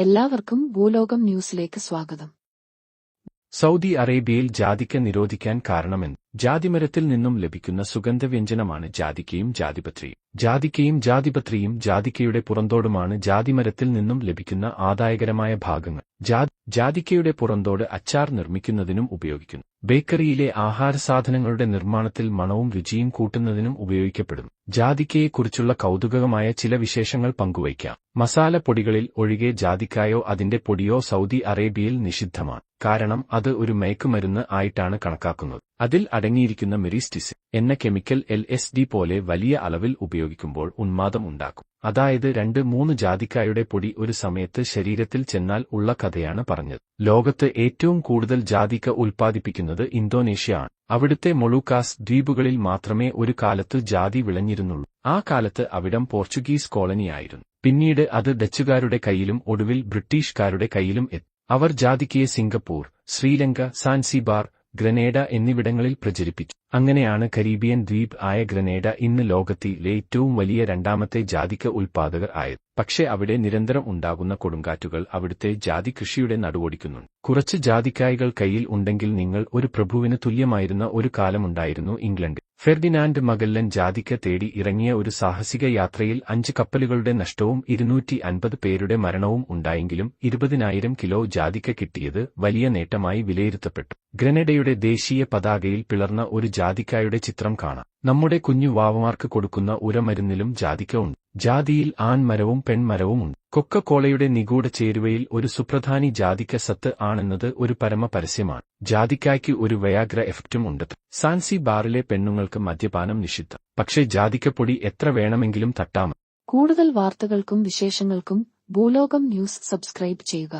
എല്ലാവർക്കും ഭൂലോകം ന്യൂസിലേക്ക് സ്വാഗതം. സൗദി അറേബ്യയിൽ ജാതിക്ക നിരോധിക്കാൻ കാരണമെന്ന് ജാതിമരത്തിൽ നിന്നും ലഭിക്കുന്ന സുഗന്ധവ്യഞ്ജനമാണ് ജാതിക്കയും ജാതിപത്രിയും. ജാതിക്കയും ജാതിപത്രിയും ജാതിക്കയുടെ പുറന്തോടുമാണ് ജാതിമരത്തിൽ നിന്നും ലഭിക്കുന്ന ആദായകരമായ ഭാഗങ്ങൾ. ജാതിക്കയുടെ പുറന്തോട് അച്ചാർ നിർമ്മിക്കുന്നതിനും ഉപയോഗിക്കുന്നു. ബേക്കറിയിലെ ആഹാരസാധനങ്ങളുടെ നിർമ്മാണത്തിൽ മണവും രുചിയും കൂട്ടുന്നതിനും ഉപയോഗിക്കപ്പെടും. ജാതിക്കയെക്കുറിച്ചുള്ള കൗതുകമായ ചില വിശേഷങ്ങൾ പങ്കുവയ്ക്കാം. മസാലപ്പൊടികളിൽ ഒഴികെ ജാതിക്കായോ അതിന്റെ പൊടിയോ സൗദി അറേബ്യയിൽ നിഷിദ്ധമാണ്. കാരണം അത് ഒരു മയക്കുമരുന്ന് ആയിട്ടാണ് കണക്കാക്കുന്നത്. അതിൽ അടങ്ങിയിരിക്കുന്ന മെറിസ്റ്റിസ് എന്ന കെമിക്കൽ എൽ എസ് ഡി പോലെ വലിയ അളവിൽ ഉപയോഗിക്കുമ്പോൾ ഉന്മാദം ഉണ്ടാക്കും. അതായത് രണ്ട് മൂന്ന് ജാതിക്കായുടെ പൊടി ഒരു സമയത്ത് ശരീരത്തിൽ ചെന്നാൽ ഉള്ള കഥയാണ് പറഞ്ഞത്. ലോകത്ത് ഏറ്റവും കൂടുതൽ ജാതിക്ക ഉൽപ്പാദിപ്പിക്കുന്നത് ഇന്തോനേഷ്യ ആണ്. അവിടുത്തെ മൊളൂക്കാസ് ദ്വീപുകളിൽ മാത്രമേ ഒരു കാലത്ത് ജാതി വിളഞ്ഞിരുന്നുള്ളൂ. ആ കാലത്ത് അവിടം പോർച്ചുഗീസ് കോളനിയായിരുന്നു പിന്നീട് അത് ഡച്ചുകാരുടെ കയ്യിലും ഒടുവിൽ ബ്രിട്ടീഷുകാരുടെ കയ്യിലും എത്തി. അവർ ജാതിക്കയെ സിംഗപ്പൂർ ശ്രീലങ്ക സാൻസിബാർ ഗ്രനേഡ എന്നിവിടങ്ങളിൽ പ്രചരിപ്പിച്ചു. അങ്ങനെയാണ് കരീബിയൻ ദ്വീപ് ആയ ഗ്രനേഡ ഇന്ന് ലോകത്തിലെ ഏറ്റവും വലിയ രണ്ടാമത്തെ ജാതിക്ക ഉൽപാദകർ ആയത്. പക്ഷേ അവിടെ നിരന്തരം ഉണ്ടാകുന്ന കൊടുങ്കാറ്റുകൾ അവിടുത്തെ ജാതി കൃഷിയുടെ നടുവൊടിക്കുന്നുണ്ട്. കുറച്ച് ജാതിക്കായികൾ കയ്യിൽ ഉണ്ടെങ്കിൽ നിങ്ങൾ ഒരു പ്രഭുവിന് തുല്യമായിരുന്ന ഒരു കാലമുണ്ടായിരുന്നു ഇംഗ്ലണ്ടിൽ. ഫെർഡിനാൻഡ് മഗല്ലൻ ജാതിക്ക തേടി ഇറങ്ങിയ ഒരു സാഹസിക യാത്രയിൽ അഞ്ച് കപ്പലുകളുടെ നഷ്ടവും ഇരുന്നൂറ്റി അൻപത് പേരുടെ മരണവും ഉണ്ടായെങ്കിലും ഇരുപതിനായിരം കിലോ ജാതിക്ക കിട്ടിയത് വലിയ നേട്ടമായി വിലയിരുത്തപ്പെട്ടു. ഗ്രനഡയുടെ ദേശീയ പതാകയിൽ പിളർന്ന ഒരു ജാതിക്കായുടെ ചിത്രം കാണാം. നമ്മുടെ കുഞ്ഞു വാവമാർക്ക് കൊടുക്കുന്ന ഉരമരുന്നിലും ജാതിക്ക ഉണ്ട്. ജാതിയിൽ ആൺമരവും പെൺമരവുമുണ്ട്. കൊക്കക്കോളയുടെ നിഗൂഢ ചേരുവയിൽ ഒരു സുപ്രധാനി ജാതിക്ക സത്ത് ആണെന്നത് ഒരു പരമ പരസ്യമാണ് ജാതിക്കായ്ക്ക് ഒരു വയാഗ്ര എഫക്റ്റും ഉണ്ട്. സാൻസി ബാറിലെ പെണ്ണുങ്ങൾക്ക് മദ്യപാനം നിഷിദ്ധം. പക്ഷേ ജാതിക്കപ്പൊടി എത്ര വേണമെങ്കിലും തട്ടാമ. കൂടുതൽ വാർത്തകൾക്കും വിശേഷങ്ങൾക്കും ഭൂലോകം ന്യൂസ് സബ്സ്ക്രൈബ് ചെയ്യുക.